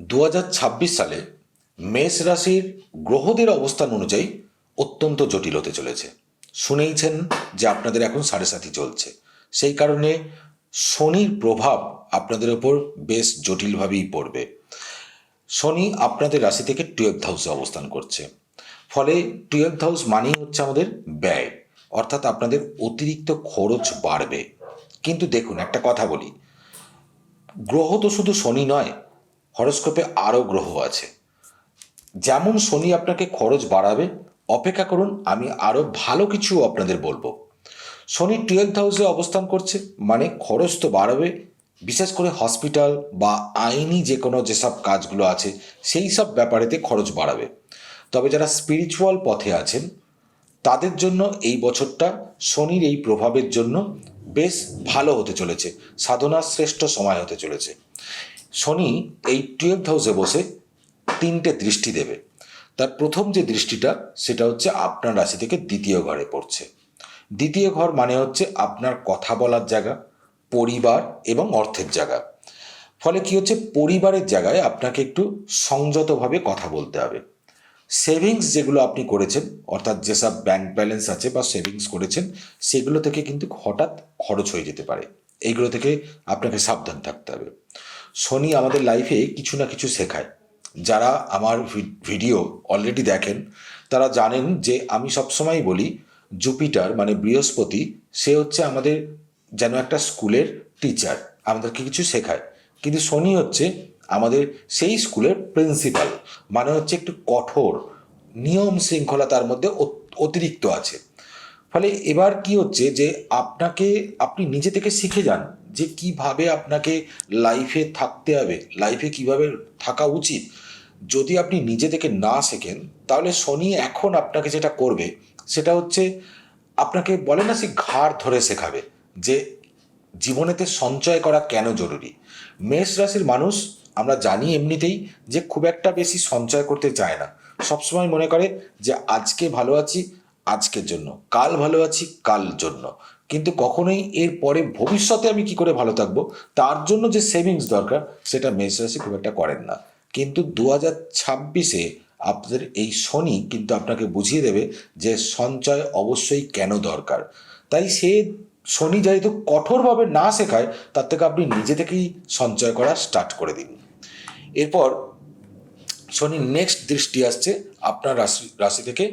দু হাজার ছাব্বিশ সালে মেষ রাশির গ্রহদের অবস্থান অনুযায়ী অত্যন্ত জটিল হতে চলেছে। শুনেইছেন যে আপনাদের এখন সাড়ে সাথী চলছে। সেই কারণে শনির প্রভাব আপনাদের ওপর বেশ জটিলভাবেই পড়বে। শনি আপনাদের রাশি থেকে টুয়েলভ হাউসে অবস্থান করছে। ফলে টুয়েলভ হাউস মানেই হচ্ছে আমাদের ব্যয়, অর্থাৎ আপনাদের অতিরিক্ত খরচ বাড়বে। কিন্তু দেখুন, একটা কথা বলি। গ্রহ তো শুধু শনি নয় হরস্কোপে আরও গ্রহ আছে। যেমন শনি আপনাকে খরচ বাড়াবে, অপেক্ষা করুন, আমি আরও ভালো কিছু আপনাদের বলব। শনি টুয়েলভ হাউসে অবস্থান করছে মানে খরচ তো বাড়াবে, বিশেষ করে হসপিটাল বা আইনি যে কোনো যেসব কাজগুলো আছে, সেই সব ব্যাপারেতে খরচ বাড়াবে। তবে যারা স্পিরিচুয়াল পথে আছেন, তাদের জন্য এই বছরটা শনির এই প্রভাবের জন্য বেশ ভালো হতে চলেছে, সাধনার শ্রেষ্ঠ সময় হতে চলেছে। শনি এই টুয়েলভ হাউসে বসে তিনটে দৃষ্টি দেবে। তার প্রথম যে দৃষ্টিটা, সেটা হচ্ছে আপনার রাশি থেকে দ্বিতীয় ঘরে পড়ছে। দ্বিতীয় ঘর মানে হচ্ছে আপনার কথা বলার জায়গা, পরিবার এবং অর্থের জায়গা। ফলে কি হচ্ছে? পরিবারের জায়গায় আপনাকে একটু সংযতভাবে কথা বলতে হবে। সেভিংস যেগুলো আপনি করেছেন, অর্থাৎ যেসব ব্যাংক ব্যালেন্স আছে বা সেভিংস করেছেন, সেগুলো থেকে কিন্তু হঠাৎ খরচ হয়ে যেতে পারে। এইগুলো থেকে আপনাকে সাবধান থাকতে হবে। শনি আমাদের লাইফে কিছু না কিছু শেখায়। যারা আমার ভিডিও অলরেডি দেখেন, তারা জানেন যে আমি সবসময় বলি জুপিটার মানে বৃহস্পতি, সে হচ্ছে আমাদের যেন একটা স্কুলের টিচার আমাদেরকে কিছু শেখায়। কিন্তু শনি হচ্ছে আমাদের সেই স্কুলের প্রিন্সিপাল মানে হচ্ছে একটু কঠোর, নিয়ম শৃঙ্খলা তার মধ্যে অত- অতিরিক্ত আছে। ফলে এবার কি হচ্ছে যে আপনাকে, আপনি নিজে থেকে শিখে যান যে কীভাবে আপনাকে লাইফে থাকতে হবে লাইফে কীভাবে থাকা উচিত। যদি আপনি নিজে থেকে না শেখেন, তাহলে শনি এখন আপনাকে যেটা করবে, সেটা হচ্ছে আপনাকে বলে না সে ঘাড় ধরে শেখাবে যে জীবনেতে সঞ্চয় করা কেন জরুরি। মেষ রাশির মানুষ, আমরা জানি এমনিতেই যে খুব একটা বেশি সঞ্চয় করতে চায় না। সবসময় মনে করে যে আজকে ভালো আছি আজকের জন্য। কাল ভালো আছি, কাল জন্য। কিন্তু কখনোই এর পরে ভবিষ্যতে আমি কি করে ভালো থাকব? তার জন্য যে সেভিংস দরকার, সেটা মেষ রাশি খুব একটা করেন না। কিন্তু দু হাজার ছাব্বিশে আপনাদের এই শনি কিন্তু আপনাকে বুঝিয়ে দেবে যে সঞ্চয় অবশ্যই কেন দরকার। তাই সে শনি যেহেতু কঠোরভাবে না শেখায়, তার থেকে আপনি নিজে থেকেই সঞ্চয় করা স্টার্ট করে দিন। এরপর শনি নেক্সট দৃষ্টি আসছে আপনার রাশি রাশি থেকে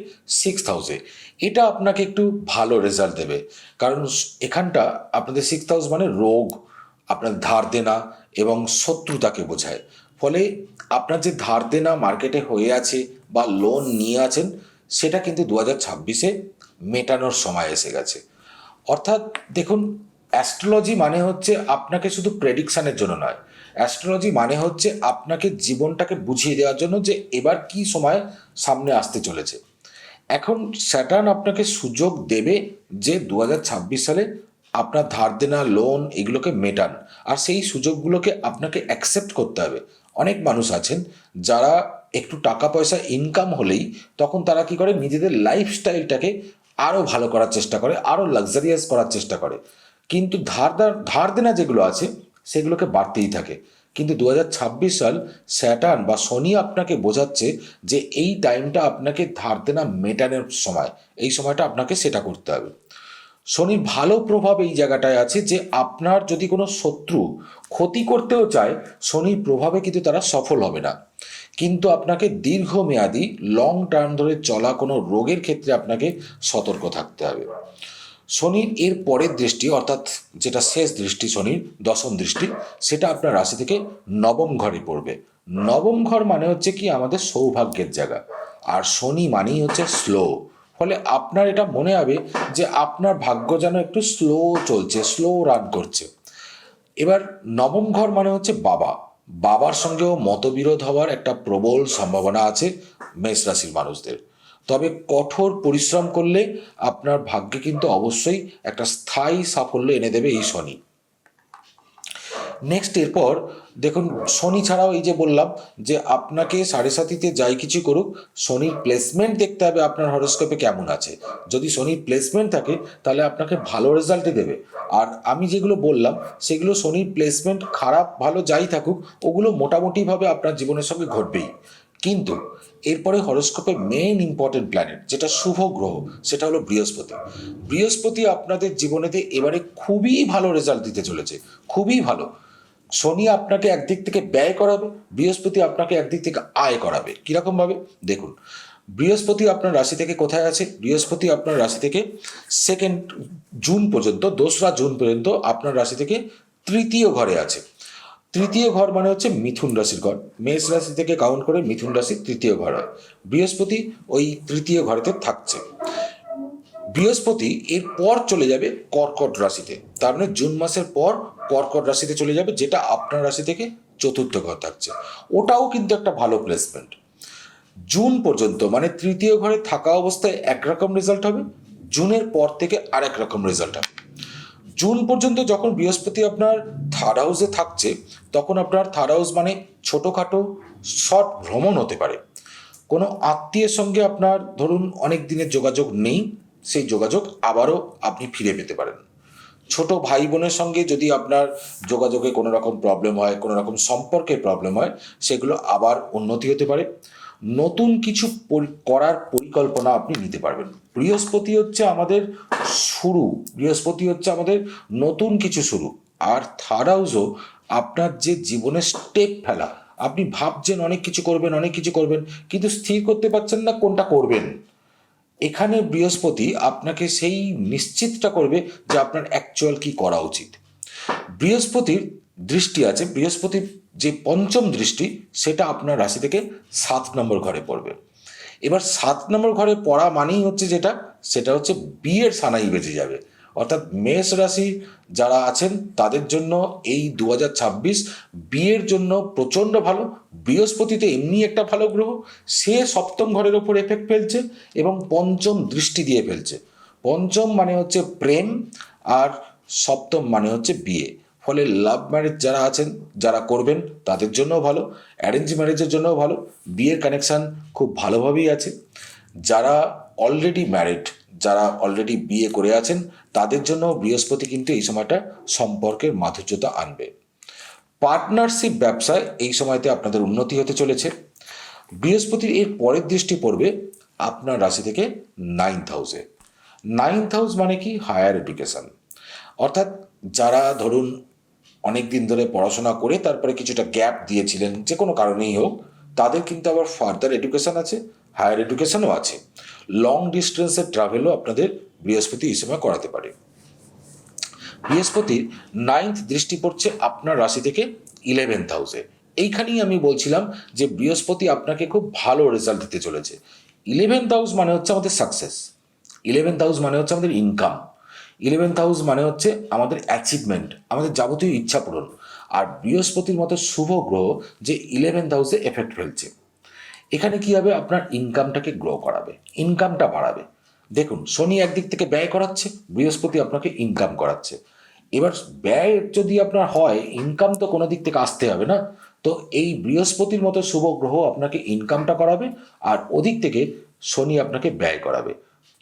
সিক্স হাউসে এটা আপনাকে একটু ভালো রেজাল্ট দেবে। কারণ এখানটা আপনাদের সিক্স হাউস মানে রোগ, আপনার ধার দেনা এবং শত্রুতাকে বোঝায়। ফলে আপনার যে ধার দেনা মার্কেটে হয়ে আছে বা লোন নিয়ে আছেন, সেটা কিন্তু দু হাজার ছাব্বিশে মেটানোর সময় এসে গেছে। অর্থাৎ দেখুন অ্যাস্ট্রোলজি মানে হচ্ছে আপনাকে শুধু প্রেডিকশানের জন্য নয় অ্যাস্ট্রোলজি মানে হচ্ছে আপনাকে জীবনটাকে বুঝিয়ে দেওয়ার জন্য যে এবার কি সময় সামনে আসতে চলেছে। এখন স্যাটার্ন আপনাকে সুযোগ দেবে যে দু হাজার ছাব্বিশ সালে আপনার ধার দেনা লোন এগুলোকে মেটান। আর সেই সুযোগগুলোকে আপনাকে অ্যাকসেপ্ট করতে হবে। অনেক মানুষ আছেন যারা একটু টাকা পয়সা ইনকাম হলেই তখন তারা কি করে? নিজেদের লাইফস্টাইলটাকে আরও ভালো করার চেষ্টা করে আরও লাক্সারিয়াস করার চেষ্টা করে। কিন্তু ধার ধার দেনা যেগুলো আছে সেগুলোকে বাড়তেই থাকে। কিন্তু দু হাজার ছাব্বিশ সাল স্যাটার্ন বা শনি আপনাকে বোঝাচ্ছে যে এই টাইমটা আপনাকে ধার দেনা মেটানোর সময়। এই সময়টা আপনাকে সেটা করতে হবে। শনির ভালো প্রভাব এই জায়গাটায় আছে যে আপনার যদি কোনো শত্রু ক্ষতি করতেও চায় শনির প্রভাবে কিন্তু তারা সফল হবে না। কিন্তু আপনাকে দীর্ঘমেয়াদী লং টার্ম ধরে চলা কোনো রোগের ক্ষেত্রে আপনাকে সতর্ক থাকতে হবে। শনির এর পরের দৃষ্টি, অর্থাৎ যেটা শেষ দৃষ্টি শনির, দশম দৃষ্টি, সেটা আপনার রাশি থেকে নবম ঘরে পড়বে। নবম ঘর মানে হচ্ছে কি? আমাদের সৌভাগ্যের জায়গা। আর শনি মানেই হচ্ছে স্লো ফলে আপনার এটা মনে হবে যে আপনার ভাগ্য যেন একটু স্লো চলছে স্লো রান করছে। এবার নবম ঘর মানে হচ্ছে বাবা। বাবার সঙ্গেও মতবিরোধ হওয়ার একটা প্রবল সম্ভাবনা আছে মেষ রাশির মানুষদের। তবে কঠোর পরিশ্রম করলে আপনার ভাগ্যে কিন্তু অবশ্যই একটা স্থায়ী সাফল্য এনে দেবে এই শনি। নেক্সট এরপর দেখুন, শনি ছাড়াও এই যে বললাম যে আপনাকে সাড়ে সাতিতে যাই কিছু করুক, শনির প্লেসমেন্ট দেখতে হবে আপনার হরোস্কোপে কেমন আছে। যদি শনির প্লেসমেন্ট থাকে, তাহলে আপনাকে ভালো রেজাল্টই দেবে। আর আমি যেগুলো বললাম, সেগুলো শনির প্লেসমেন্ট খারাপ ভালো যাই থাকুক, ওগুলো মোটামুটিভাবে আপনার জীবনের সঙ্গে ঘটবেই। কিন্তু এরপরে হরস্কোপের মেইন ইম্পর্টেন্ট প্ল্যানেট যেটা শুভ গ্রহ, সেটা হলো বৃহস্পতি। বৃহস্পতি আপনাদের জীবনেতে এবারে খুবই ভালো রেজাল্ট দিতে চলেছে, খুবই ভালো। শনি আপনাকে একদিক থেকে ব্যয় করাবে, বৃহস্পতি আপনাকে একদিক থেকে আয় করাবে। কীরকমভাবে দেখুন, বৃহস্পতি আপনার রাশি থেকে কোথায় আছে? বৃহস্পতি আপনার রাশি থেকে সেকেন্ড জুন পর্যন্ত, দোসরা জুন পর্যন্ত আপনার রাশি থেকে তৃতীয় ঘরে আছে। তৃতীয় ঘর মানে হচ্ছে মিথুন রাশির ঘর। মেষ রাশি থেকে কাউন্ট করে মিথুন রাশির তৃতীয় ঘর হয়। বৃহস্পতি ওই তৃতীয় ঘরেতে থাকছে। বৃহস্পতি এরপর চলে যাবে কর্কট রাশিতে। তার মানে জুন মাসের পর কর্কট রাশিতে চলে যাবে, যেটা আপনার রাশি থেকে চতুর্থ ঘর থাকছে। ওটাও কিন্তু একটা ভালো প্লেসমেন্ট জুন পর্যন্ত মানে তৃতীয় ঘরে থাকা অবস্থায় একরকম রেজাল্ট হবে, জুনের পর থেকে আরেক রকম রেজাল্ট হবে। জুন পর্যন্ত যখন বৃহস্পতি আপনার থার্ড হাউসে থাকছে, তখন আপনার থার্ড হাউস মানে ছোটোখাটো শর্ট ভ্রমণ হতে পারে। কোনো আত্মীয়ের সঙ্গে আপনার ধরুন অনেক দিনের যোগাযোগ নেই, সেই যোগাযোগ আবারও আপনি ফিরে পেতে পারেন। ছোট ভাই বোনের সঙ্গে যদি আপনার যোগাযোগে কোনো রকম প্রবলেম হয়, কোনো রকম সম্পর্কের প্রবলেম হয়, সেগুলো আবার উন্নতি হতে পারে। নতুন কিছু করার পরিকল্পনা আপনি নিতে পারবেন। বৃহস্পতি হচ্ছে আমাদের শুরু, বৃহস্পতি হচ্ছে আমাদের নতুন কিছু শুরু। আর থার্ড হাউসও আপনার যে জীবনের স্টেপ ফেলা, আপনি ভাবছেন অনেক কিছু করবেন, অনেক কিছু করবেন, কিন্তু স্থির করতে পারছেন না কোনটা করবেন। এখানে বৃহস্পতি আপনাকে সেই নিশ্চিতটা করবে যে আপনার অ্যাকচুয়াল কি করা উচিত। বৃহস্পতির দৃষ্টি আছে, বৃহস্পতির যে পঞ্চম দৃষ্টি, সেটা আপনার রাশি থেকে সাত নম্বর ঘরে পড়বে। এবার সাত নম্বর ঘরে পড়া মানেই হচ্ছে যেটা, সেটা হচ্ছে বিয়ের সানাই বেজে যাবে। অর্থাৎ মেষ রাশি যারা আছেন, তাদের জন্য এই দু হাজার ছাব্বিশ বিয়ের জন্য প্রচণ্ড ভালো। বৃহস্পতিতে এমনি একটা ভালো গ্রহ, সে সপ্তম ঘরের ওপর এফেক্ট ফেলছে এবং পঞ্চম দৃষ্টি দিয়ে ফেলছে। পঞ্চম মানে হচ্ছে প্রেম, আর সপ্তম মানে হচ্ছে বিয়ে। ফলে লাভ ম্যারেজ যারা আছেন, যারা করবেন, তাদের জন্যও ভালো অ্যারেঞ্জ ম্যারেজের জন্যও ভালো, বিয়ের কানেকশান খুব ভালোভাবেই আছে। যারা অলরেডি ম্যারিড যারা অলরেডি বিয়ে করে আছেন, তাদের জন্য বৃহস্পতি কিন্তু এই সময়টা সম্পর্কের মাধুর্যতা আনবে। পার্টনারশিপ ব্যবসায় এই সময়তে আপনাদের উন্নতি হতে চলেছে। বৃহস্পতির এর পরের দৃষ্টি পড়বে আপনার রাশি থেকে নাইন্থ হাউসে নাইন্থ হাউস মানে কি? হায়ার এডুকেশন অর্থাৎ যারা ধরুন অনেক দিন ধরে পড়াশোনা করে তারপরে কিছুটা গ্যাপ দিয়েছিলেন, যে কোনো কারণেই হোক, তাদের কিন্তু আবার ফার্দার এডুকেশন আছে হায়ার এডুকেশনও আছে। লং ডিস্টেন্সের ট্রাভেলও আপনাদের বৃহস্পতি এই সময় করাতে পারে। বৃহস্পতির নাইন্থ দৃষ্টি পড়ছে আপনার রাশি থেকে ইলেভেন্থ হাউসে এইখানেই আমি বলছিলাম যে বৃহস্পতি আপনাকে খুব ভালো রেজাল্ট দিতে চলেছে। ইলেভেন্থ হাউস মানে হচ্ছে আমাদের সাকসেস ইলেভেন্থ হাউস মানে হচ্ছে আমাদের ইনকাম ইলেভেন্থ হাউস মানে হচ্ছে আমাদের অ্যাচিভমেন্ট আমাদের যাবতীয় ইচ্ছা পূরণ। আর বৃহস্পতির মতো শুভ গ্রহ যে ইলেভেন্থ হাউসে এফেক্ট ফেলছে। এখানে কি হবে? আপনার ইনকামটাকে গ্রো করাবে ইনকামটা বাড়াবে। দেখুন, শনি একদিক থেকে ব্যয় করাচ্ছে, বৃহস্পতি আপনাকে ইনকাম করাচ্ছে। এবার ব্যয় যদি আপনার হয় ইনকাম তো কোনো দিক থেকে আসতে হবে না। তো এই বৃহস্পতির মতো শুভ গ্রহ আপনাকে ইনকামটা করাবে, আর ওদিক থেকে শনি আপনাকে ব্যয় করাবে।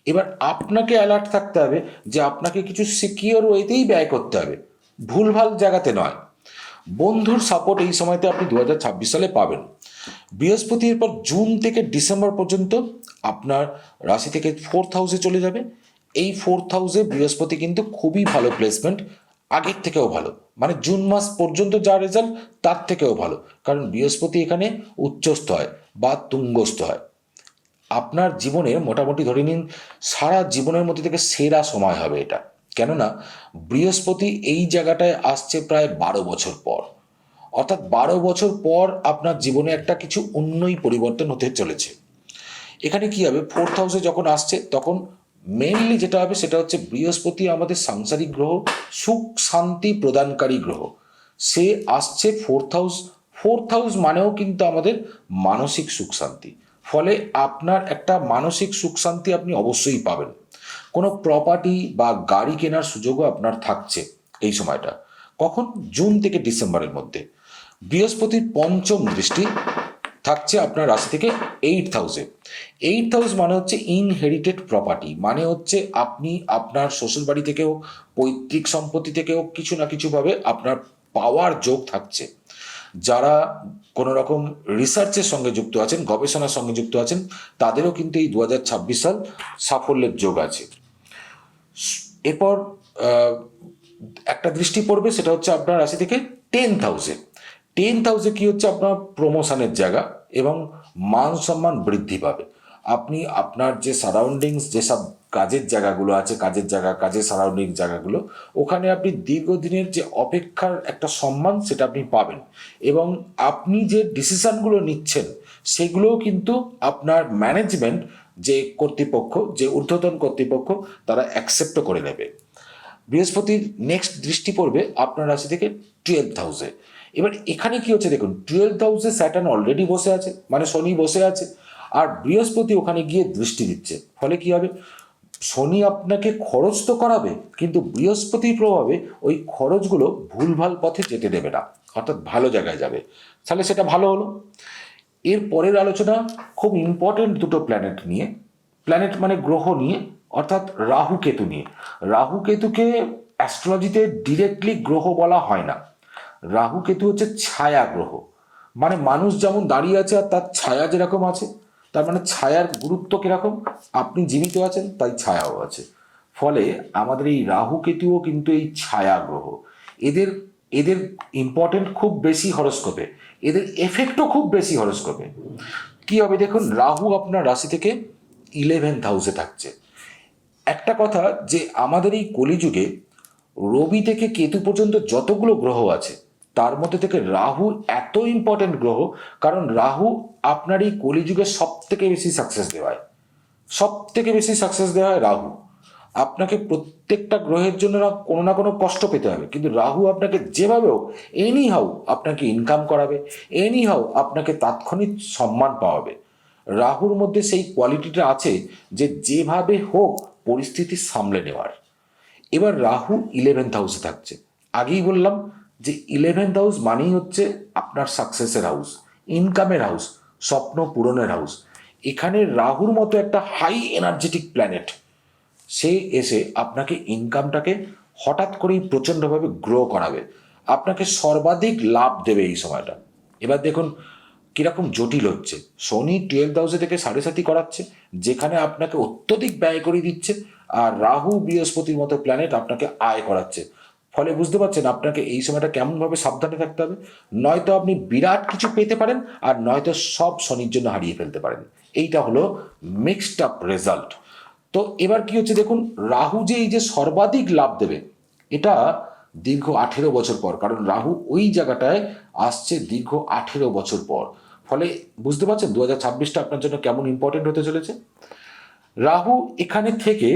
এবার আপনাকে অ্যালার্ট থাকতে হবে যে আপনাকে কিছু সিকিওর ওয়েতেই ব্যয় করতে হবে। ভুলভাল জায়গাতে নয়। বন্ধুর সাপোর্ট এই সময়তে আপনি দু হাজার ছাব্বিশ সালে পাবেন। বৃহস্পতির পর জুন থেকে ডিসেম্বর পর্যন্ত আপনার রাশি থেকে ফোর্থ হাউসে চলে যাবে। এই ফোর্থ হাউসে বৃহস্পতি কিন্তু খুবই ভালো প্লেসমেন্ট আগের থেকেও ভালো। মানে জুন মাস পর্যন্ত যা রেজাল্ট তার থেকেও ভালো। কারণ বৃহস্পতি এখানে উচ্চস্থ হয় বা তুঙ্গস্থ হয়। আপনার জীবনের মোটামুটি ধরে নিন, সারা জীবনের মধ্যে থেকে সেরা সময় হবে এটা। কেননা, বৃহস্পতি এই জায়গাটায় আসছে প্রায় বারো বছর পর। অর্থাৎ বারো বছর পর আপনার জীবনে একটা কিছু অন্যই পরিবর্তন হতে চলেছে। এখানে কি হবে? ফোর্থ হাউসে যখন আসছে, তখন মেনলি যেটা হবে সেটা হচ্ছে বৃহস্পতি আমাদের সাংসারিক গ্রহ, সুখ শান্তি প্রদানকারী গ্রহ। সে আসছে ফোর্থ হাউস ফোর্থ হাউস মানেও কিন্তু আমাদের মানসিক সুখ শান্তি। ফলে আপনার একটা মানসিক সুখ শান্তি আপনি অবশ্যই পাবেন। কোনো প্রপার্টি বা গাড়ি কেনার সুযোগও আপনার থাকছে এই সময়টা। কখন? জুন থেকে ডিসেম্বরের মধ্যে। বৃহস্পতির পঞ্চম দৃষ্টি থাকছে আপনার রাশি থেকে এইট হাউসে এইট হাউস মানে হচ্ছে ইনহেরিটেড প্রপার্টি মানে হচ্ছে আপনি আপনার শ্বশুর বাড়ি থেকেও, পৈতৃক সম্পত্তি থেকেও কিছু না কিছুভাবে আপনার পাওয়ার যোগ থাকছে। যারা কোনো রকম রিসার্চের সঙ্গে যুক্ত আছেন, গবেষণার সঙ্গে যুক্ত আছেন, তাদেরও কিন্তু এই দু হাজার ছাব্বিশ সাল সাফল্যের যোগ আছে। এরপর একটা দৃষ্টি পড়বে, সেটা হচ্ছে আপনার রাশি থেকে টেন হাউসে টেন থাউজেন্ড কি হচ্ছে? আপনার প্রমোশনের জায়গা এবং মান সম্মান বৃদ্ধি পাবে। আপনি আপনার যে সারাউন্ডিংস যেসব কাজের জায়গাগুলো আছে, কাজের জায়গা, কাজের সারাউন্ডিং জায়গাগুলো, ওখানে আপনি দীর্ঘদিনের যে অপেক্ষার একটা সম্মান সেটা আপনি পাবেন। এবং আপনি যে ডিসিশনগুলো নিচ্ছেন, সেগুলোও কিন্তু আপনার ম্যানেজমেন্ট যে কর্তৃপক্ষ, যে ঊর্ধ্বতন কর্তৃপক্ষ, তারা অ্যাকসেপ্টও করে নেবে। বৃহস্পতির নেক্সট দৃষ্টি পড়বে আপনার রাশি থেকে টুয়েলভ হাউসে এবার এখানে কি হচ্ছে দেখুন টুয়েলভ হাউসে স্যাটার্ন অলরেডি বসে আছে মানে শনি বসে আছে, আর বৃহস্পতি ওখানে গিয়ে দৃষ্টি দিচ্ছে। ফলে কি হবে? শনি আপনাকে খরচ তো করাবে, কিন্তু বৃহস্পতির প্রভাবে ওই খরচগুলো ভুলভাল পথে যেতে দেবে না, অর্থাৎ ভালো জায়গায় যাবে। তাহলে সেটা ভালো হলো। এর পরের আলোচনা, খুব ইম্পর্টেন্ট দুটো প্ল্যানেট নিয়ে। প্ল্যানেট মানে গ্রহ নিয়ে, অর্থাৎ রাহু কেতু নিয়ে। রাহু কেতুকে অ্যাস্ট্রোলজিতে ডিরেক্টলি গ্রহ বলা হয় না। রাহু কেতু হচ্ছে ছায়া গ্রহ। মানে মানুষ যেমন দাঁড়িয়ে আছে আর তার ছায়া যেরকম আছে তার মানে ছায়ার গুরুত্ব কীরকম? আপনি জীবিত আছেন, তাই ছায়াও আছে। ফলে আমাদের এই রাহু কেতুও কিন্তু এই ছায়া গ্রহ। এদের এদের ইম্পর্টেন্ট খুব বেশি হরস্কোপে। এদের এফেক্টও খুব বেশি হরস্কোপে। কি হবে দেখুন, রাহু আপনার রাশি থেকে ইলেভেন্থ হাউসে থাকছে। একটা কথা যে আমাদের এই কলিযুগে রবি থেকে কেতু পর্যন্ত যতগুলো গ্রহ আছে তার মধ্যে থেকে রাহু এত ইম্পর্টেন্ট গ্রহ, কারণ রাহু আপনার এই কলিযুগে সব থেকে বেশি সাকসেস দেওয়ায়। সব থেকে বেশি সাকসেস দেওয়া হয় রাহু। আপনাকে প্রত্যেকটা গ্রহের জন্য কোনো না কোনো কষ্ট পেতে হবে, কিন্তু রাহু আপনাকে যেভাবে হোক এনি হাউ আপনাকে ইনকাম করাবে এনি হাউ আপনাকে তাৎক্ষণিক সম্মান পাওয়াবে। রাহুর মধ্যে সেই কোয়ালিটিটা আছে যে যেভাবে হোক পরিস্থিতি সামলে নেওয়ার। এবার রাহু ইলেভেন্থ হাউসে থাকছে। আগেই বললাম যে ইলেভেন্থ হাউস মানেই হচ্ছে আপনার সাকসেসের হাউস ইনকামের হাউস স্বপ্ন পূরণের হাউস এখানে রাহুর মতো একটা হাই এনার্জেটিক প্ল্যানেট সে এসে আপনাকে ইনকামটাকে হঠাৎ করেই প্রচণ্ডভাবে গ্রো করাবে। আপনাকে সর্বাধিক লাভ দেবে এই সময়টা। এবার দেখুন কীরকম জটিল হচ্ছে। শনি টুয়েলভ হাউসে থেকে সাড়ে সাতি করাচ্ছে, যেখানে আপনাকে অত্যধিক ব্যয় করে দিচ্ছে, আর রাহু বৃহস্পতির মতো প্ল্যানেট আপনাকে আয় করাচ্ছে। ফলে বুঝতে পারছেন আপনাকে এই সময়টা কেমনভাবে সাবধানে থাকতে হবে। নয়তো আপনি বিরাট কিছু পেতে পারেন আর নয়তো সব শনির জন্য হারিয়ে ফেলতে পারেন। এইটা হলো মিক্সড আপ রেজাল্ট তো এবার কি হচ্ছে দেখুন, রাহু যে এই যে সর্বাধিক লাভ দেবে, এটা দীর্ঘ আঠেরো বছর পর, কারণ রাহু ওই জায়গাটায় আসছে দীর্ঘ আঠেরো বছর পর। ফলে বুঝতে পারছেন দু হাজার ছাব্বিশটা আপনার জন্য কেমন ইম্পর্টেন্ট হতে চলেছে। রাহু এখানে থেকে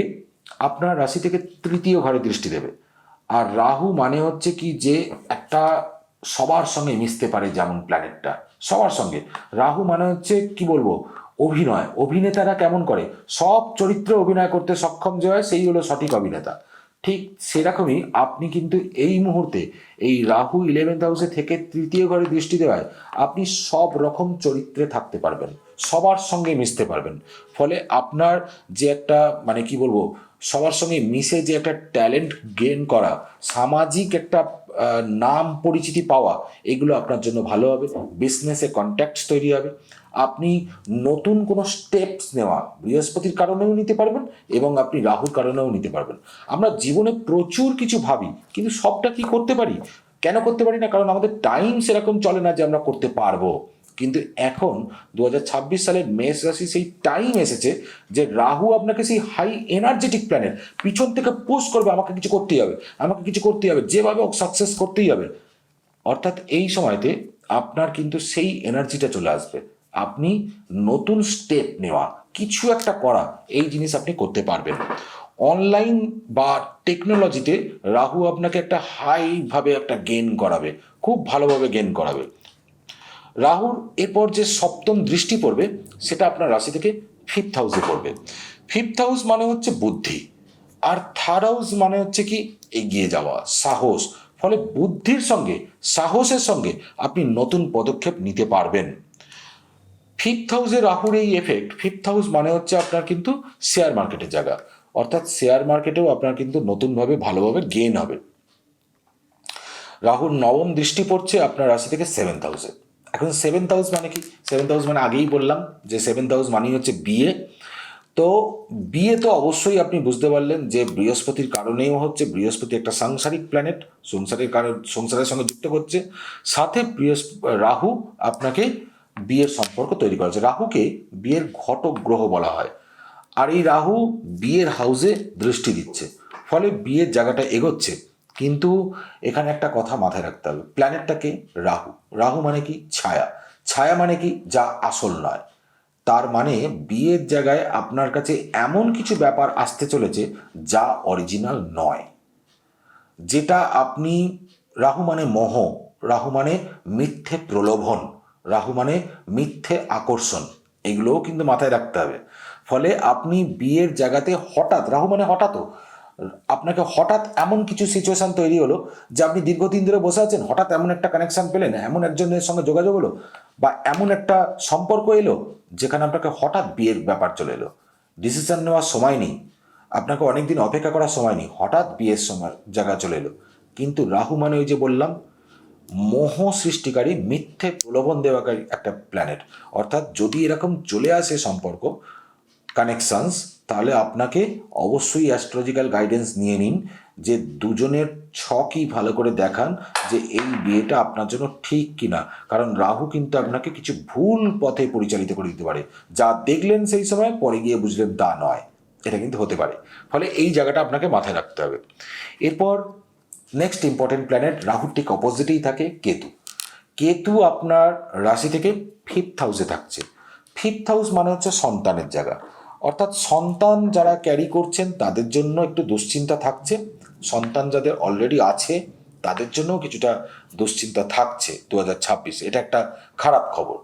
আপনার রাশি থেকে তৃতীয় ঘরে দৃষ্টি দেবে। আর রাহু মানে হচ্ছে কি যে একটা সবার সঙ্গে মিশতে পারে যেমন প্ল্যানেটটা সবার সঙ্গে। রাহু মানে হচ্ছে কি বলব, অভিনয়। অভিনেতারা কেমন করে? সব চরিত্রে অভিনয় করতে সক্ষম যে হয়, সেই হলো সঠিক অভিনেতা। ঠিক সেরকমই আপনি কিন্তু এই মুহূর্তে এই রাহু ইলেভেন্থ হাউসে থেকে তৃতীয় ঘরে দৃষ্টি দেওয়ায় আপনি সব রকম চরিত্রে থাকতে পারবেন, সবার সঙ্গে মিশতে পারবেন। ফলে আপনার যে একটা মানে কি বলব সবার সঙ্গে মিশে যে একটা ট্যালেন্ট গেইন করা, সামাজিক একটা নাম পরিচিতি পাওয়া, এগুলো আপনার জন্য ভালো হবে। বিজনেসে কন্ট্যাক্টস তৈরি হবে। আপনি নতুন কোনো স্টেপস নেওয়া বৃহস্পতির কারণেও নিতে পারবেন এবং আপনি রাহুর কারণেও নিতে পারবেন। আমরা জীবনে প্রচুর কিছু ভাবি, কিন্তু সবটা কি করতে পারি? কেন করতে পারি না? কারণ আমাদের টাইম সেরকম চলে না যে আমরা করতে পারব। কিন্তু এখন দু সালের মেষ রাশি সেই টাইম এসেছে যে রাহু আপনাকে সেই হাই এনার্জেটিক প্ল্যানেট পিছন থেকে পুশ করবে, আমাকে কিছু করতেই হবে, আমাকে কিছু করতেই হবে, যেভাবে হোক সাকসেস করতেই হবে। অর্থাৎ এই সময়তে আপনার কিন্তু সেই এনার্জিটা চলে আসবে। আপনি নতুন স্টেপ নেওয়া, কিছু একটা করা, এই জিনিস আপনি করতে পারবেন। অনলাইন বা টেকনোলজিতে রাহু আপনাকে একটা হাইভাবে একটা গেন করাবে, খুব ভালোভাবে গেন করাবে। রাহুর এরপর যে সপ্তম দৃষ্টি পড়বে, সেটা আপনার রাশি থেকে ফিফথ হাউসে পড়বে। ফিফথ হাউস মানে হচ্ছে বুদ্ধি, আর থার্ড হাউস মানে হচ্ছে কি এগিয়ে যাওয়া, সাহস। ফলে বুদ্ধির সঙ্গে, সাহসের সঙ্গে আপনি নতুন পদক্ষেপ নিতে পারবেন। ফিফথ হাউসে রাহুর এই এফেক্ট ফিফথ হাউস মানে হচ্ছে আপনার কিন্তু শেয়ার মার্কেটের জায়গা। অর্থাৎ শেয়ার মার্কেটেও আপনার কিন্তু নতুনভাবে, ভালোভাবে গেইন হবে। রাহুর নবম দৃষ্টি পড়ছে আপনার রাশি থেকে সেভেন্থ হাউসে এখন সেভেন্থ হাউস মানে কি? সেভেন্থ হাউস মানে আগেই বললাম যে সেভেন্থ হাউস মানেই হচ্ছে বিয়ে তো বিয়ে তো অবশ্যই আপনি বুঝতে পারলেন যে বৃহস্পতির কারণেও হচ্ছে বৃহস্পতি একটা সাংসারিক প্ল্যানেট সংসারের কারণ, সংসারের সঙ্গে যুক্ত করছে সাথে বৃহস্প, রাহু আপনাকে বিয়ের সম্পর্ক তৈরি করেছে। রাহুকে বিয়ের ঘটক গ্রহ বলা হয়। আর এই রাহু বিয়ের হাউসে দৃষ্টি দিচ্ছে। ফলে বিয়ের জায়গাটা এগোচ্ছে। কিন্তু এখানে একটা কথা মাথায় রাখতে হবে। প্ল্যানেটটাকে রাহু। রাহু মানে কি? ছায়া। ছায়া মানে কি? যা আসল নয়। তার মানে বিয়ের জায়গায় আপনার কাছে এমন কিছু ব্যাপার আসতে চলেছে যা অরিজিনাল নয়। যেটা আপনি, রাহু মানে মোহ, রাহু মানে মিথ্যে প্রলোভন, রাহু মানে মিথ্যে আকর্ষণ, এগুলোও কিন্তু মাথায় রাখতে হবে। ফলে আপনি বিয়ের জায়গাতে হঠাৎ, রাহু মানে হঠাৎও আপনাকে হঠাৎ এমন কিছু সিচুয়েশন তৈরি হলো যে আপনি দীর্ঘদিন ধরে বসে আছেন, হঠাৎ এমন একটা কানেকশান পেলেন, এমন একজনের সঙ্গে যোগাযোগ হলো বা এমন একটা সম্পর্ক এলো যেখানে আপনাকে হঠাৎ বিয়ের ব্যাপার চলে এলো। ডিসিশন নেওয়ার সময় নেই, আপনাকে অনেকদিন অপেক্ষা করার সময় নেই, হঠাৎ বিয়ের সময় জায়গা চলে এলো। কিন্তু রাহু মানে ওই যে বললাম, মোহ সৃষ্টিকারী মিথ্যে প্রলোভন দেওয়াকারী একটা প্ল্যানেট অর্থাৎ যদি এরকম চলে আসে সম্পর্ক কানেকশনস তাহলে আপনাকে অবশ্যই অ্যাস্ট্রোলজিক্যাল গাইডেন্স নিয়ে নিন যে দুজনের ছকই ভালো করে দেখান যে এই বিয়েটা আপনার জন্য ঠিক কিনা। কারণ রাহু কিন্তু আপনাকে কিছু ভুল পথে পরিচালিত করে দিতে পারে। যা দেখলেন সেই সময়, পরে গিয়ে বুঝলেন তা নয়। এটা কিন্তু হতে পারে। ফলে এই জায়গাটা আপনাকে মাথায় রাখতে হবে। এরপর নেক্সট ইম্পর্টেন্ট প্ল্যানেট রাহুর ঠিক অপোজিটেই থাকে কেতু। কেতু আপনার রাশি থেকে ফিফথ হাউসে থাকছে। ফিফথ হাউস মানে হচ্ছে সন্তানের জায়গা। অর্থাৎ সন্তান যারা ক্যারি করছেন, তাদের জন্য একটু দুশ্চিন্তা থাকছে। সন্তান যাদের অলরেডি আছে, তাদের জন্যও কিছুটা দুশ্চিন্তা থাকছে দু হাজার এটা একটা খারাপ খবর।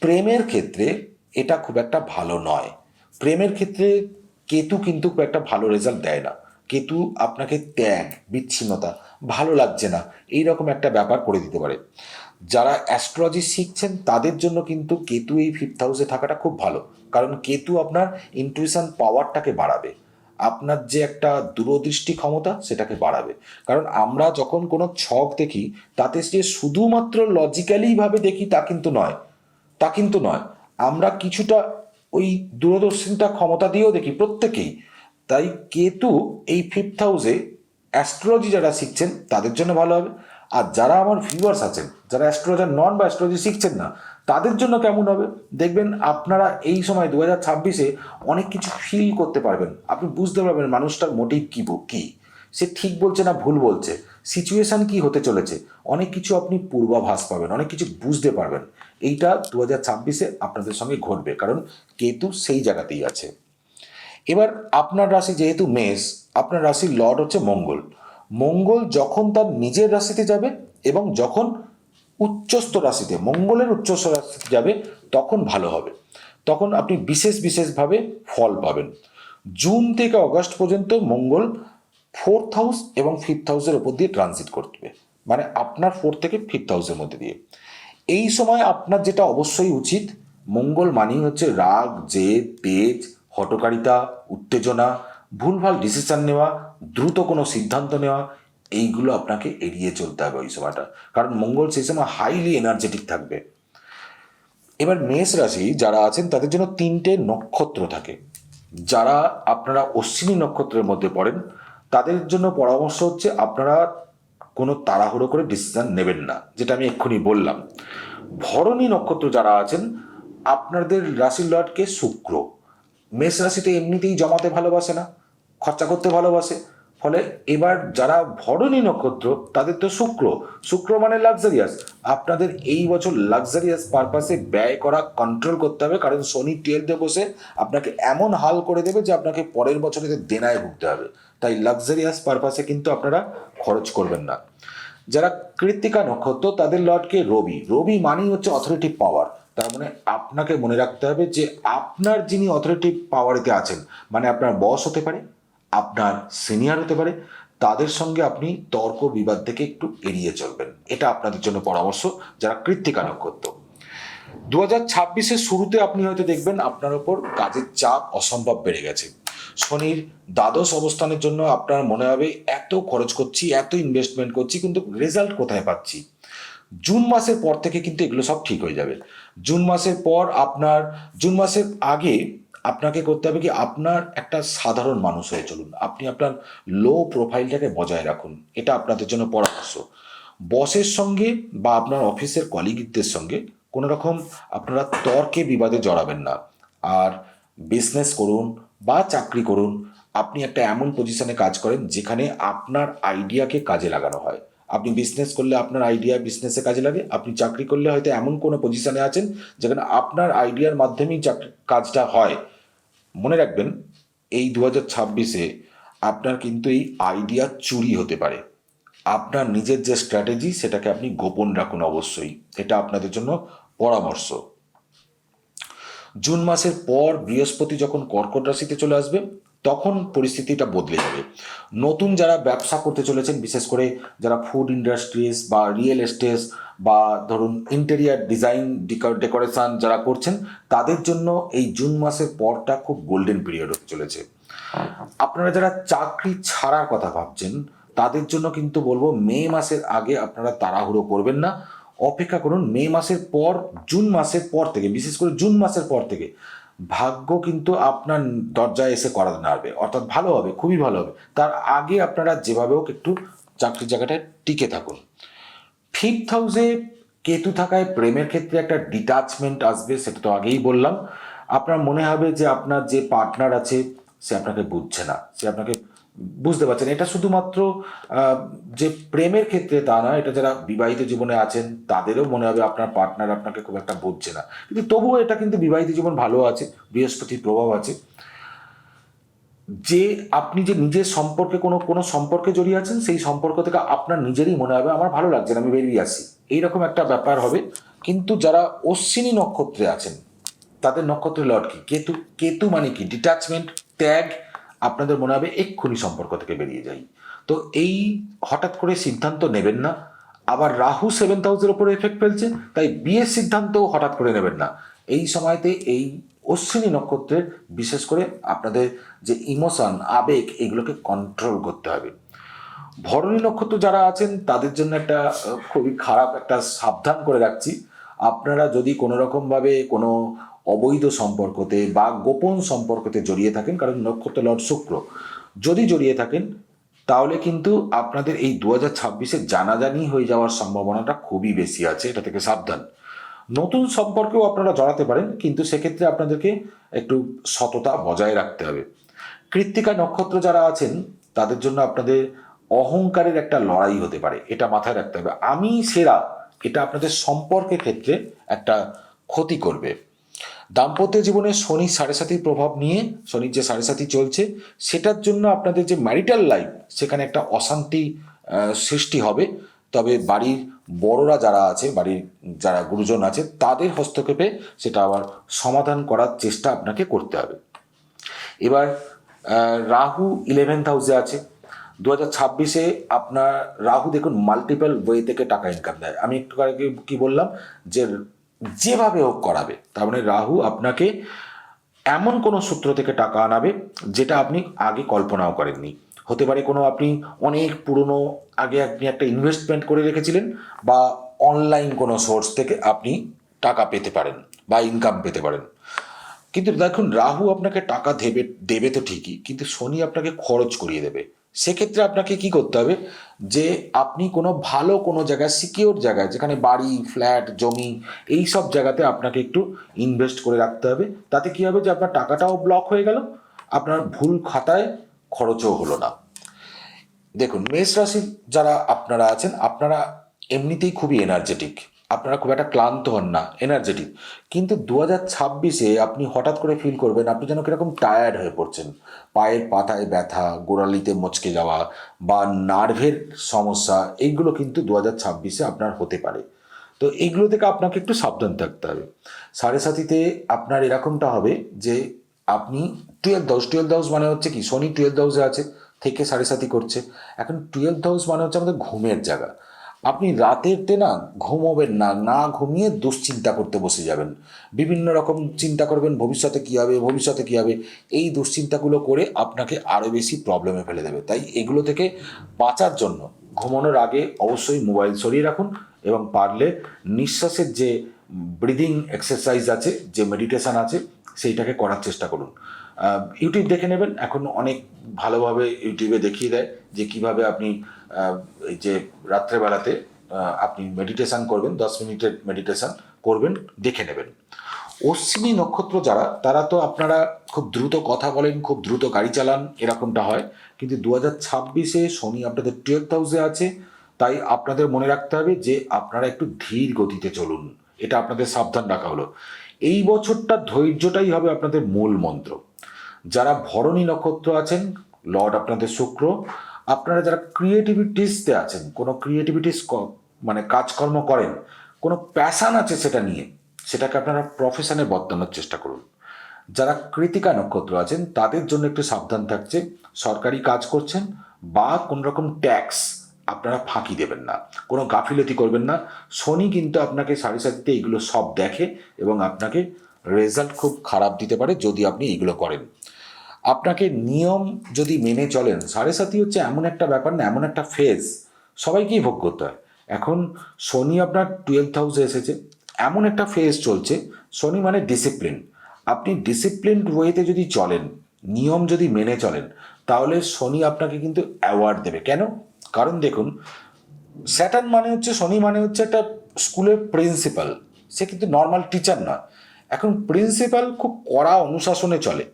প্রেমের ক্ষেত্রে এটা খুব একটা ভালো নয়। প্রেমের ক্ষেত্রে কেতু কিন্তু খুব একটা ভালো রেজাল্ট দেয় না। কেতু আপনাকে ত্যাগ, বিচ্ছিন্নতা, ভালো লাগছে না। এই রকম একটা ব্যাপার করে দিতে পারে। যারা অ্যাস্ট্রোলজি শিখছেন, তাদের জন্য কিন্তু কেতু এই ফিফথ হাউসে থাকাটা খুব ভালো। কারণ কেতু আপনার ইনটুইশন পাওয়ারটাকে বাড়াবে। আপনার যে একটা দূরদৃষ্টি ক্ষমতা, সেটাকে বাড়াবে। কারণ আমরা যখন কোনো ছক দেখি, তাতে যে শুধুমাত্র লজিক্যালি ভাবে দেখি, তা কিন্তু নয়। তা কিন্তু নয়। আমরা কিছুটা ওই দূরদর্শিতা ক্ষমতা দিয়েও দেখি প্রত্যেকেই। তাই কেতু এই ফিফথ হাউসে অ্যাস্ট্রোলজি যারা শিখছেন, তাদের জন্য ভালো হবে। আর যারা আমার ভিউয়ার্স আছেন, যারা অ্যাস্ট্রোলজার নন বা অ্যাস্ট্রোলজি শিখছেন না, তাদের জন্য কেমন হবে? দেখবেন আপনারা এই সময় দু হাজার ছাব্বিশে অনেক কিছু ফিল করতে পারবেন। আপনি বুঝতে পারবেন মানুষটার মোটিভ কী কী। সে ঠিক বলছে না ভুল বলছে। সিচুয়েশন কি হতে চলেছে? অনেক কিছু আপনি পূর্বাভাস পাবেন, অনেক কিছু বুঝতে পারবেন। এইটা দু হাজার ছাব্বিশে আপনাদের সঙ্গে ঘটবে, কারণ কেতু সেই জায়গাতেই আছে। এবার আপনার রাশি যেহেতু মেষ, আপনার রাশির লর্ড হচ্ছে মঙ্গল। মঙ্গল যখন তার নিজের রাশিতে যাবে এবং যখন উচ্চস্থ রাশিতে, মঙ্গলের উচ্চস্থ রাশিতে যাবে, তখন ভালো হবে। তখন আপনি বিশেষ বিশেষভাবে ফল পাবেন। জুন থেকে অগস্ট পর্যন্ত মঙ্গল ফোর্থ হাউস এবং ফিফথ হাউসের ওপর দিয়ে ট্রানজিট করবে। মানে আপনার ফোর্থ থেকে ফিফথ হাউসের মধ্যে দিয়ে। এই সময় আপনার যেটা অবশ্যই উচিত, মঙ্গল মানেই হচ্ছে রাগ, জেদ, তেজ হটকারিতা উত্তেজনা, ভুলভাল ডিসিশন নেওয়া দ্রুত কোনো সিদ্ধান্ত নেওয়া, এইগুলো আপনাকে এড়িয়ে চলতে হবে ওই সময়টা। কারণ মঙ্গল সেই সময় হাইলি এনার্জেটিক থাকবে। এবার মেষ রাশি যারা আছেন, তাদের জন্য তিনটে নক্ষত্র থাকে। যারা আপনারা অশ্বিনী নক্ষত্রের মধ্যে পড়েন, তাদের জন্য পরামর্শ হচ্ছে আপনারা কোনো তাড়াহুড়ো করে ডিসিশন নেবেন না, যেটা আমি এক্ষুনি বললাম। ভরণী নক্ষত্র যারা আছেন, আপনাদের রাশির লর্ডকে শুক্র। মেষ রাশিতে এমনিতেই জমাতে ভালোবাসে না, খরচা করতে ভালোবাসে ফলে এবার যারা ভরণী নক্ষত্র, তাদের তো শুক্র। শুক্র মানে লাক্সারিয়াস আপনাদের এই বছর লাক্সারিয়াস পারপাসে ব্যয় করা কন্ট্রোল করতে হবে, কারণ শনি টুয়েলভে বসে আপনাকে এমন হাল করে দেবে যে আপনাকে পরের বছরে দেনায় ভুগতে হবে। তাই লাক্সারিয়াস পারপাসে কিন্তু আপনারা খরচ করবেন না। যারা কৃত্তিকা নক্ষত্র, তাদের লর্ডকে রবি। রবি মানেই হচ্ছে অথরিটি পাওয়ার তার মানে আপনাকে মনে রাখতে হবে যে আপনার যিনি অথরিটি পাওয়ারেতে আছেন মানে আপনার বস হতে পারে আপনার সিনিয়র হতে পারে, তাদের সঙ্গে আপনি তর্ক বিবাদ থেকে একটু এড়িয়ে চলবেন। এটা আপনাদের জন্য পরামর্শ, যারা কৃত্তিকা নক্ষত্র দু হাজার ছাব্বিশের শুরুতে আপনি হয়তো দেখবেন আপনার ওপর কাজের চাপ অসম্ভব বেড়ে গেছে। শনির দ্বাদশ অবস্থানের জন্য আপনার মনে হবে, এত খরচ করছি, এত ইনভেস্টমেন্ট করছি, কিন্তু রেজাল্ট কোথায় পাচ্ছি? জুন মাসের পর থেকে কিন্তু এগুলো সব ঠিক হয়ে যাবে। জুন মাসের পর আপনার, জুন মাসের আগে আপনাকে করতে হবে কি আপনার একটা সাধারণ মানুষ হয়ে চলুন। আপনি আপনার লো প্রোফাইলটাকে বজায় রাখুন। এটা আপনাদের জন্য পরামর্শ। বসের সঙ্গে বা আপনার অফিসের কলিগদের সঙ্গে কোনো রকম আপনারা তর্কে বিবাদে জড়াবেন না। আর বিজনেস করুন বা চাকরি করুন, আপনি একটা এমন পজিশনে কাজ করেন যেখানে আপনার আইডিয়াকে কাজে লাগানো হয়। আপনি বিজনেস করলে আপনার আইডিয়া বিজনেসে কাজে লাগে, আপনি চাকরি করলে হয়তো এমন কোনো পজিশনে আছেন যেখানে আপনার আইডিয়ার মাধ্যমেই চাকরি কাজটা হয়। মনে রাখবেন, এই দু হাজার ছাব্বিশে আপনার কিন্তু এই আইডিয়া চুরি হতে পারে। আপনার নিজের যে স্ট্র্যাটেজি সেটাকে আপনি গোপন রাখুন অবশ্যই। এটা আপনাদের জন্য পরামর্শ। জুন মাসের পর বৃহস্পতি যখন কর্কট রাশিতে চলে আসবে, তখন পরিস্থিতিটা বদলে যাবে। নতুন যারা ব্যবসা করতে চলেছেন, বিশেষ করে যারা ফুড ইন্ডাস্ট্রিজ বা রিয়েল এস্টেট বা ধরুন ইন্টেরিয়ার ডিজাইন ডেকোরেশন যারা করছেন, তাদের জন্য এই জুন মাসের পরটা খুব গোল্ডেন পিরিয়ড হতে চলেছে। আপনারা যারা চাকরি ছাড়ার কথা ভাবছেন, তাদের জন্য কিন্তু বলব মে মাসের আগে আপনারা তাড়াহুড়ো করবেন না। অপেক্ষা করুন, মে মাসের পর, জুন মাসের পর থেকে, বিশেষ করে জুন মাসের পর থেকে, ভাগ্য কিন্তু আপনার দরজায় এসে করা নাড়বে। অর্থাৎ ভালো হবে, খুবই ভালো হবে। তার আগে আপনারা যেভাবে হোক একটু চাকরির জায়গাটায় টিকে থাকুন। ফিফথ হাউসে কেতু থাকায় প্রেমের ক্ষেত্রে একটা ডিটাচমেন্ট আসবে, সেটা তো আগেই বললাম। আপনার মনে হবে যে আপনার যে পার্টনার আছে, সে আপনাকে বুঝছে না। সে আপনাকে বুঝতে পারছেন এটা শুধুমাত্র যে প্রেমের ক্ষেত্রে তা না, এটা যারা বিবাহিত জীবনে আছেন, তাদেরও মনে হবে আপনার পার্টনার আপনাকে খুব একটা বুঝছে না। কিন্তু তবুও এটা কিন্তু বিবাহিত জীবন ভালো আছে, বৃহস্পতির প্রভাব আছে। যে আপনি যে নিজের সম্পর্কে কোনো কোনো সম্পর্কে জড়িয়ে আছেন, সেই সম্পর্ক থেকে আপনার নিজেরই মনে হবে, আমার ভালো লাগছে না, আমি বেরিয়ে আসি এইরকম একটা ব্যাপার হবে। কিন্তু যারা অশ্বিনী নক্ষত্রে আছেন, তাদের নক্ষত্রের লট কি? কেতু কেতু মানে কি? ডিটাচমেন্ট ত্যাগ, আপনাদের মনে হবে এক্ষুনি সম্পর্ক থেকে বেরিয়ে যাই। তো এই হঠাৎ করে সিদ্ধান্ত নেবেন না। আবার রাহু সেভেন্থ হাউসের উপরে এফেক্ট ফেলছে, তাই বিয়ের সিদ্ধান্তও হঠাৎ করে নেবেন না। এই সময়তে এই অশ্বিনী নক্ষত্রের, বিশেষ করে আপনাদের যে ইমোশন, আবেগ, এগুলোকে কন্ট্রোল করতে হবে। ভরণী নক্ষত্র যারা আছেন, তাদের জন্য একটা খুবই খারাপ একটা সাবধান করে রাখছি। আপনারা যদি কোনো রকমভাবে কোনো অবৈধ সম্পর্কতে বা গোপন সম্পর্কতে জড়িয়ে থাকেন, কারণ নক্ষত্র লর্ড শুক্র, যদি জড়িয়ে থাকেন, তাহলে কিন্তু আপনাদের এই দু হাজার ছাব্বিশে জানাজানি হয়ে যাওয়ার সম্ভাবনাটা খুবই বেশি আছে। এটা থেকে সাবধান। নতুন সম্পর্কেও আপনারা জড়াতে পারেন, কিন্তু সেক্ষেত্রে আপনাদেরকে একটু সততা বজায় রাখতে হবে। কৃত্তিকা নক্ষত্র যারা আছেন, তাদের জন্য আপনাদের অহংকারের একটা লড়াই হতে পারে, এটা মাথায় রাখতে হবে। আমি সেরা, এটা আপনাদের সম্পর্কের ক্ষেত্রে একটা ক্ষতি করবে। দাম্পত্য জীবনে শনি সাড়ে সাতির প্রভাব নিয়ে, শনির যে সাড়ে সাতি চলছে, সেটার জন্য আপনাদের যে ম্যারিটাল লাইফ সেখানে একটা অশান্তি সৃষ্টি হবে। তবে বাড়ির বড়রা যারা আছে, বাড়ির যারা গুরুজন আছে, তাদের হস্তক্ষেপে সেটা আবার সমাধান করার চেষ্টা আপনাকে করতে হবে। এবার রাহু ইলেভেন্থ হাউসে আছে। দু হাজার ছাব্বিশে আপনার রাহু দেখুন মাল্টিপল ওয়ে থেকে টাকা ইনকাম দেয়। আমি একটু আগে কি বললাম? যে যেভাবে হোক করাবে। তার মানে রাহু আপনাকে এমন কোনো সূত্র থেকে টাকা আনাবে, যেটা আপনি আগে কল্পনাও করেননি। হতে পারে কোনো আপনি অনেক পুরনো, আগে আপনি একটা ইনভেস্টমেন্ট করে রেখেছিলেন বা অনলাইন কোনো সোর্স থেকে আপনি টাকা পেতে পারেন বা ইনকাম পেতে পারেন। কিন্তু দেখুন, রাহু আপনাকে টাকা দেবে দেবে তো ঠিকই, কিন্তু শনি আপনাকে খরচ করিয়ে দেবে। সেক্ষেত্রে আপনাকে কি করতে হবে যে, আপনি কোনো ভালো কোনো জায়গায় সিকিওর জায়গায়, যেখানে বাড়ি ফ্ল্যাট জমি, এই সব জায়গাতে আপনাকে একটু ইনভেস্ট করে রাখতে হবে। তাতে কি হবে যে, আপনার টাকাটাও ব্লক হয়ে গেল, আপনার ভুল খাতায় খরচও হলো না। দেখুন, মেষ রাশির যারা আপনারা আছেন, আপনারা এমনিতেই খুবই এনার্জেটিক আপনারা খুব একটা ক্লান্ত হন না এনার্জেটিক কিন্তু দু হাজার ছাব্বিশে আপনি হঠাৎ করে ফিল করবেন, আপনি যেন কীরকম টায়ার্ড হয়ে পড়ছেন। পায়ের পাতায় ব্যথা, গোড়ালিতে মচকে যাওয়া বা নার্ভের সমস্যা, এইগুলো কিন্তু দু হাজার ছাব্বিশে আপনার হতে পারে। তো এইগুলো থেকে আপনাকে একটু সাবধান থাকতে হবে। সাড়ে সাতিতে আপনার এরকমটা হবে যে আপনি টুয়েলভ হাউস টুয়েলভ হাউস মানে হচ্ছে কি, শনি টুয়েলভ হাউসে আছে, থেকে সাড়ে সাতি করছে। এখন টুয়েলভ হাউস মানে হচ্ছে আমাদের ঘুমের জায়গা। আপনি রাতেরতে না ঘুমোবেন না না ঘুমিয়ে দুশ্চিন্তা করতে বসে যাবেন। বিভিন্ন রকম চিন্তা করবেন, ভবিষ্যতে কী হবে, ভবিষ্যতে কী হবে। এই দুশ্চিন্তাগুলো করে আপনাকে আরও বেশি প্রবলেমে ফেলে দেবে। তাই এগুলো থেকে বাঁচার জন্য ঘুমানোর আগে অবশ্যই মোবাইল সরিয়ে রাখুন এবং পারলে নিঃশ্বাসের যে ব্রিদিং এক্সারসাইজ আছে, যে মেডিটেশান আছে, সেইটাকে করার চেষ্টা করুন। ইউটিউব দেখে নেবেন। এখন অনেক ভালোভাবে ইউটিউবে দেখিয়ে দেয় যে কীভাবে আপনি এই যে রাত্রেবেলাতে আপনি মেডিটেশান করবেন, দশ মিনিটের মেডিটেশান করবেন, দেখে নেবেন। অশ্বিনী নক্ষত্র যারা, তারা তো আপনারা খুব দ্রুত কথা বলেন, খুব দ্রুত গাড়ি চালান, এরকমটা হয়। কিন্তু দু হাজার ছাব্বিশে শনি আপনাদের টুয়েলভ হাউসে আছে। তাই আপনাদের মনে রাখতে হবে যে আপনারা একটু ধীর গতিতে চলুন। এটা আপনাদের সাবধান রাখা হলো। এই বছরটা ধৈর্যটাই হবে আপনাদের মূল মন্ত্র। যারা ভরণী নক্ষত্র আছেন, লর্ড আপনাদের শুক্র, আপনারা যারা ক্রিয়েটিভিটিসতে আছেন, কোনো ক্রিয়েটিভিটিস মানে কাজকর্ম করেন, কোনো প্যাশান আছে সেটা নিয়ে, সেটাকে আপনারা প্রফেশনে বদলানোর চেষ্টা করুন। যারা কৃতিকা নক্ষত্র আছেন, তাদের জন্য একটু সাবধান থাকছে, সরকারি কাজ করছেন বা কোনো রকম ট্যাক্স আপনারা ফাঁকি দেবেন না, কোনো গাফিলতি করবেন না। শনি কিন্তু আপনাকে সাড়ে সাতিতে এইগুলো সব দেখে এবং আপনাকে রেজাল্ট খুব খারাপ দিতে পারে যদি আপনি এইগুলো করেন। আপনাকে নিয়ম যদি মেনে চলেন, সাড়ে সাতি হচ্ছে এমন একটা ব্যাপার না, এমন একটা ফেজ সবাইকেই ভোগ করতে হয়। এখন শনি আপনার টুয়েলভ হাউসে এসেছে, এমন একটা ফেজ চলছে, শনি মানে ডিসিপ্লিন আপনি ডিসিপ্লিন ওয়েতে যদি চলেন, নিয়ম যদি মেনে চলেন, তাহলে শনি আপনাকে কিন্তু অ্যাওয়ার্ড দেবে। কেন? কারণ দেখুন স্যাটার্ন মানে হচ্ছে, শনি মানে হচ্ছে একটা স্কুলের প্রিন্সিপাল সে কিন্তু নর্মাল টিচার নয়। এখন প্রিন্সিপাল খুব কড়া অনুশাসনে চলে।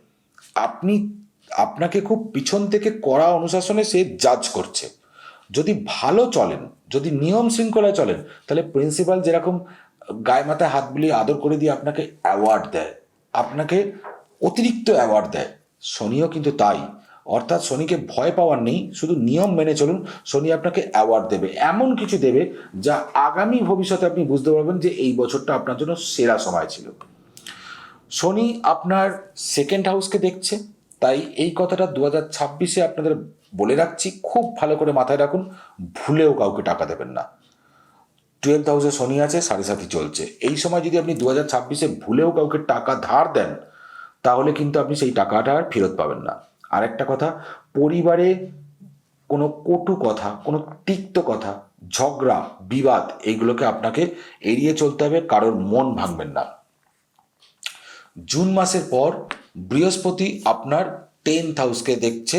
আপনি, আপনাকে খুব পিছন থেকে কড়া অনুশাসনে সে জাজ করছে। যদি ভালো চলেন, যদি নিয়ম শৃঙ্খলায় চলেন, তাহলে প্রিন্সিপাল যেরকম গায়ে মাথায় হাত বুলিয়ে আদর করে দিয়ে আপনাকে অ্যাওয়ার্ড দেয়, আপনাকে অতিরিক্ত অ্যাওয়ার্ড দেয়। শনিও কিন্তু তাই। অর্থাৎ শনিকে ভয় পাওয়ার নেই, শুধু নিয়ম মেনে চলুন, শনি আপনাকে অ্যাওয়ার্ড দেবে। এমন কিছু দেবে যা আগামী ভবিষ্যতে আপনি বুঝতে পারবেন যে এই বছরটা আপনার জন্য সেরা সময় ছিল। শনি আপনার সেকেন্ড হাউসকে দেখছে, তাই এই কথাটা দু হাজার ছাব্বিশে আপনাদের বলে রাখছি, খুব ভালো করে মাথায় রাখুন, ভুলেও কাউকে টাকা দেবেন না। টুয়েলভ হাউসে শনি আছে, সাড়ে সাথে চলছে। এই সময় যদি আপনি দু হাজার ছাব্বিশে ভুলেও কাউকে টাকা ধার দেন, তাহলে কিন্তু আপনি সেই টাকাটা আর ফেরত পাবেন না। আর একটা কথা, পরিবারে কোনো কটু কথা, কোনো তিক্ত কথা, ঝগড়া, বিবাদ এইগুলোকে আপনাকে এড়িয়ে চলতে হবে, কারোর মন ভাঙবেন না। জুন মাসের পর বৃহস্পতি আপনার টেন্থ হাউসকে দেখছে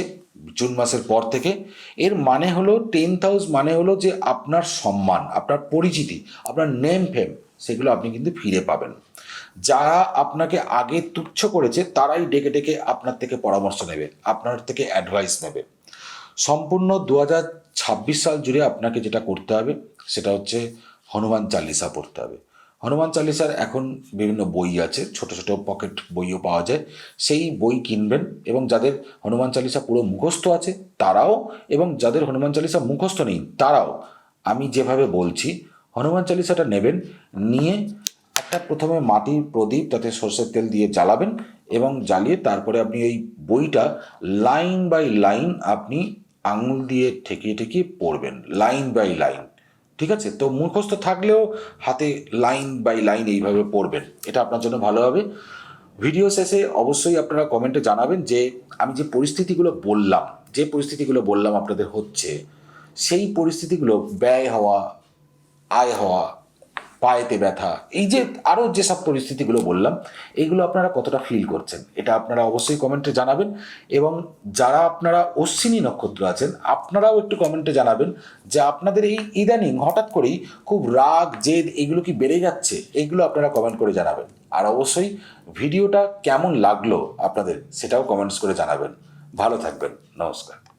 জুন মাসের পর থেকে। এর মানে হলো টেন্থ হাউস মানে হলো যে আপনার সম্মান, আপনার পরিচিতি, আপনার নেম ফেম সেগুলো আপনি কিন্তু ফিরে পাবেন। যারা আপনাকে আগে তুচ্ছ করেছে, তারাই ডেকে ডেকে আপনার থেকে পরামর্শ নেবে, আপনার থেকে অ্যাডভাইস নেবে। সম্পূর্ণ দু ছাব্বিশ সাল জুড়ে আপনাকে যেটা করতে হবে, সেটা হচ্ছে হনুমান চালিসা পড়তে হবে। হনুমান চালিসার এখন বিভিন্ন বই আছে, ছোট ছোট পকেট বইও পাওয়া যায়। সেই বই কিনবেন এবং যাদের হনুমান চালিসা পুরো মুখস্থ আছে, তারাও এবং যাদের হনুমান চালিসা মুখস্থ নেই, তারাও। আমি যেভাবে বলছি, হনুমান চালিসাটা নেবেন, নিয়ে একটা প্রথমে মাটির প্রদীপ, তাতে সর্ষের তেল দিয়ে জ্বালাবেন এবং জ্বালিয়ে তারপরে আপনি এই বইটা লাইন বাই লাইন আপনি আঙুল দিয়ে ঠেকিয়ে ঠেকিয়ে পড়বেন, লাইন বাই লাইন। ঠিক আছে? তো মুখস্থ থাকলেও হাতে লাইন বাই লাইন এইভাবে পড়বেন। এটা আপনার জন্য ভালো হবে। ভিডিও শেষে অবশ্যই আপনারা কমেন্টে জানাবেন যে, আমি যে পরিস্থিতিগুলো বললাম, যে পরিস্থিতিগুলো বললাম আপনাদের হচ্ছে, সেই পরিস্থিতিগুলো ব্যয় হওয়া, আয় হওয়া পায়েতে ব্যথা। এই যে আরও যেসব পরিস্থিতিগুলো বললাম এইগুলো আপনারা কতটা ফিল করছেন? এটা আপনারা অবশ্যই কমেন্টে জানাবেন এবং যারা আপনারা অশ্বিনী নক্ষত্র আছেন, আপনারাও একটু কমেন্টে জানাবেন যে আপনাদের এই ইদানিং হঠাৎ করেই খুব রাগ, জেদ, এগুলো কি বেড়ে যাচ্ছে? এইগুলো আপনারা কমেন্ট করে জানাবেন। আর অবশ্যই ভিডিওটা কেমন লাগল আপনাদের, সেটাও কমেন্টস করে জানাবেন। ভালো থাকবেন। নমস্কার।